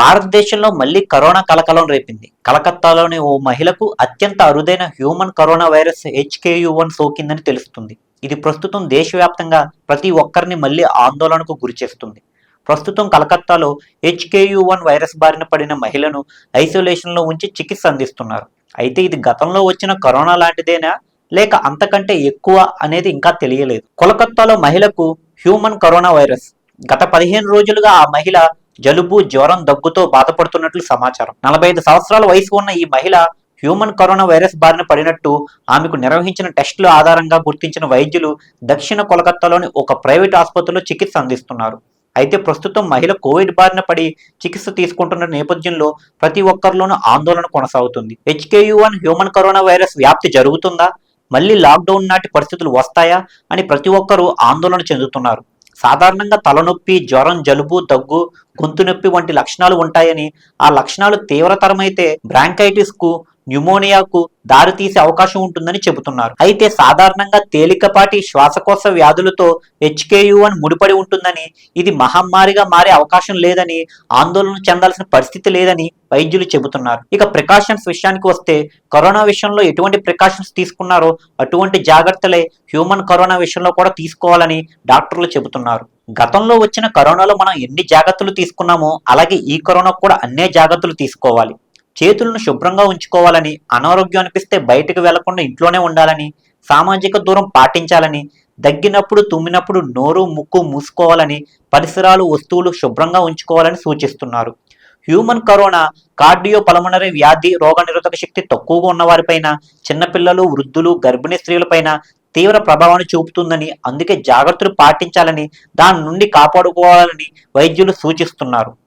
భారతదేశంలో మళ్ళీ కరోనా కలకలం రేపింది. కలకత్తాలోని ఓ మహిళకు అత్యంత అరుదైన human corona virus HKU one సోకిందని తెలుస్తుంది. ఇది ప్రస్తుతం దేశవ్యాప్తంగా ప్రతి ఒక్కరిని మళ్ళీ ఆందోళనకు గురిచేస్తుంది ప్రస్తుతం కలకత్తాలో హెచ్కేయు వన్ వైరస్ బారిన పడిన మహిళను ఐసోలేషన్లో ఉంచి చికిత్స అందిస్తున్నారు. అయితే ఇది గతంలో వచ్చిన కరోనా లాంటిదేనా? లేక అంతకంటే ఎక్కువ అనేది ఇంకా తెలియలేదు. కోలకత్తాలో మహిళకు హ్యూమన్ కరోనా వైరస్. గత పదిహేను రోజులుగా ఆ మహిళ జలుబు జ్వరం దగ్గుతో బాధపడుతున్నట్లు సమాచారం. నలభై ఐదు సంవత్సరాల వయసు ఉన్న ఈ మహిళ హ్యూమన్ కరోనా వైరస్ బారిన పడినట్టు ఆమెకు నిర్వహించిన టెస్టుల ఆధారంగా గుర్తించిన వైద్యులు దక్షిణ కోలకత్తాలోని ఒక ప్రైవేట్ ఆసుపత్రిలో చికిత్స అందిస్తున్నారు. అయితే ప్రస్తుతం మహిళ కోవిడ్ బారిన పడి చికిత్స తీసుకుంటున్న నేపథ్యంలో ప్రతి ఒక్కరిలోనూ ఆందోళన కొనసాగుతుంది. HKU one human corona virus వ్యాప్తి జరుగుతుందా? మళ్ళీ లాక్డౌన్ నాటి పరిస్థితులు వస్తాయా? అని ప్రతి ఒక్కరూ ఆందోళన చెందుతున్నారు. సాధారణంగా తలనొప్పి జ్వరం జలుబు దగ్గు గొంతు నొప్పి వంటి లక్షణాలు ఉంటాయని ఆ లక్షణాలు తీవ్రతరమైతే బ్రాంకైటిస్కు న్యూమోనియాకు దారితీసే అవకాశం ఉంటుందని చెబుతున్నారు. అయితే సాధారణంగా తేలికపాటి శ్వాసకోశ వ్యాధులతో హెచ్కేయు అని ముడిపడి ఉంటుందని ఇది మహమ్మారిగా మారే అవకాశం లేదని ఆందోళన చెందాల్సిన పరిస్థితి లేదని వైద్యులు చెబుతున్నారు. ఇక ప్రికాషన్స్ విషయానికి వస్తే కరోనా విషయంలో ఎటువంటి ప్రికాషన్స్ తీసుకున్నారో అటువంటి జాగ్రత్తలే హ్యూమన్ కరోనా విషయంలో కూడా తీసుకోవాలని డాక్టర్లు చెబుతున్నారు. గతంలో వచ్చిన కరోనాలో మనం ఎన్ని జాగ్రత్తలు తీసుకున్నామో అలాగే ఈ కరోనా కూడా అన్నే జాగ్రత్తలు తీసుకోవాలి. చేతులను శుభ్రంగా ఉంచుకోవాలని అనారోగ్యం అనిపిస్తే బయటకు వెళ్ళకుండా ఇంట్లోనే ఉండాలని సామాజిక దూరం పాటించాలని దగ్గినప్పుడు తుమ్మినప్పుడు నోరు ముక్కు మూసుకోవాలని పరిసరాలు వస్తువులు శుభ్రంగా ఉంచుకోవాలని సూచిస్తున్నారు. హ్యూమన్ కరోనా కార్డియో పలమనరీ వ్యాధి రోగనిరోధక శక్తి తక్కువగా ఉన్న వారిపైన చిన్నపిల్లలు వృద్ధులు గర్భిణీ స్త్రీలపైన తీవ్ర ప్రభావాన్ని చూపుతుందని అందుకే జాగ్రత్తలు పాటించాలని దాని నుండి కాపాడుకోవాలని వైద్యులు సూచిస్తున్నారు.